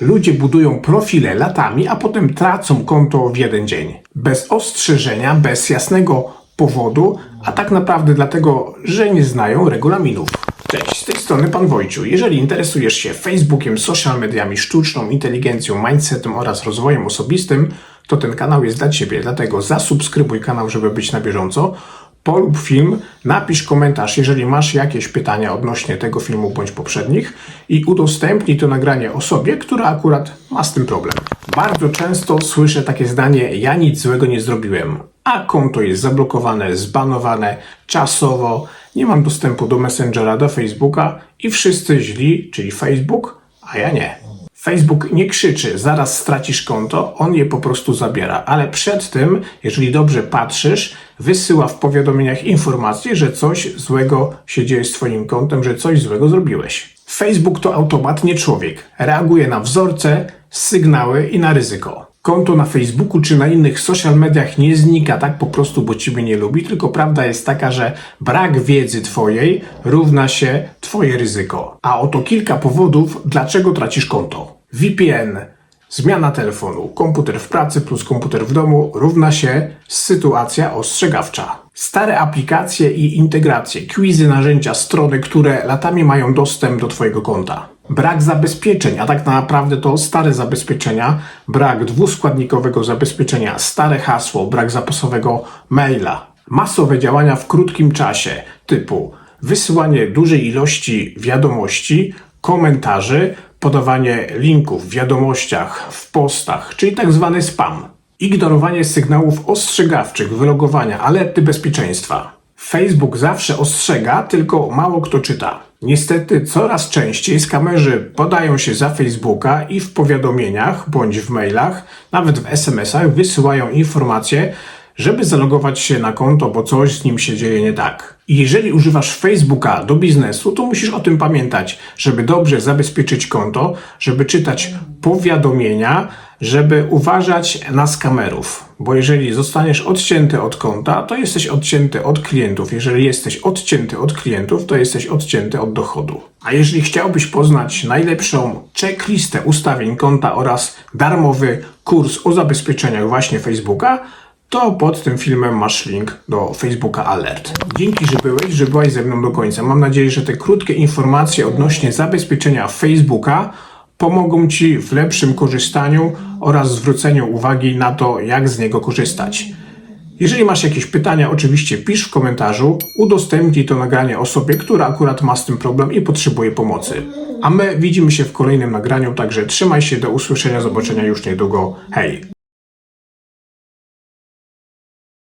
Ludzie budują profile latami, a potem tracą konto w jeden dzień. Bez ostrzeżenia, bez jasnego powodu, a tak naprawdę dlatego, że nie znają regulaminów. Cześć, z tej strony Pan Wojciu. Jeżeli interesujesz się Facebookiem, social mediami, sztuczną inteligencją, mindsetem oraz rozwojem osobistym, to ten kanał jest dla Ciebie. Dlatego zasubskrybuj kanał, żeby być na bieżąco. Polub film, napisz komentarz, jeżeli masz jakieś pytania odnośnie tego filmu bądź poprzednich i udostępnij to nagranie osobie, która akurat ma z tym problem. Bardzo często słyszę takie zdanie: Ja nic złego nie zrobiłem, a konto jest zablokowane, zbanowane czasowo, nie mam dostępu do Messengera, do Facebooka i wszyscy źli, czyli Facebook, a ja nie. Facebook nie krzyczy, zaraz stracisz konto, on je po prostu zabiera, ale przed tym, jeżeli dobrze patrzysz, wysyła w powiadomieniach informację, że coś złego się dzieje z Twoim kontem, że coś złego zrobiłeś. Facebook to automat, nie człowiek. Reaguje na wzorce, sygnały i na ryzyko. Konto na Facebooku czy na innych social mediach nie znika tak po prostu, bo Ciebie nie lubi, tylko prawda jest taka, że brak wiedzy Twojej równa się Twoje ryzyko. A oto kilka powodów, dlaczego tracisz konto. VPN, zmiana telefonu, komputer w pracy plus komputer w domu równa się sytuacja ostrzegawcza. Stare aplikacje i integracje, quizy, narzędzia, strony, które latami mają dostęp do Twojego konta. Brak zabezpieczeń, a tak naprawdę to stare zabezpieczenia, brak dwuskładnikowego zabezpieczenia, stare hasło, brak zapasowego maila. Masowe działania w krótkim czasie, typu wysyłanie dużej ilości wiadomości, komentarzy, podawanie linków w wiadomościach, w postach, czyli tak zwany spam. Ignorowanie sygnałów ostrzegawczych, wylogowania, alerty bezpieczeństwa. Facebook zawsze ostrzega, tylko mało kto czyta. Niestety coraz częściej skamerzy podają się za Facebooka i w powiadomieniach bądź w mailach, nawet w SMS-ach wysyłają informacje, żeby zalogować się na konto, bo coś z nim się dzieje nie tak. I jeżeli używasz Facebooka do biznesu, to musisz o tym pamiętać, żeby dobrze zabezpieczyć konto, żeby czytać powiadomienia, żeby uważać na skamerów. Bo jeżeli zostaniesz odcięty od konta, to jesteś odcięty od klientów. Jeżeli jesteś odcięty od klientów, to jesteś odcięty od dochodu. A jeżeli chciałbyś poznać najlepszą checklistę ustawień konta oraz darmowy kurs o zabezpieczeniach właśnie Facebooka, to pod tym filmem masz link do Facebooka Alert. Dzięki, że byłeś, że byłaś ze mną do końca. Mam nadzieję, że te krótkie informacje odnośnie zabezpieczenia Facebooka pomogą Ci w lepszym korzystaniu oraz zwróceniu uwagi na to, jak z niego korzystać. Jeżeli masz jakieś pytania, oczywiście pisz w komentarzu, udostępnij to nagranie osobie, która akurat ma z tym problem i potrzebuje pomocy. A my widzimy się w kolejnym nagraniu, także trzymaj się, do usłyszenia, zobaczenia już niedługo. Hej!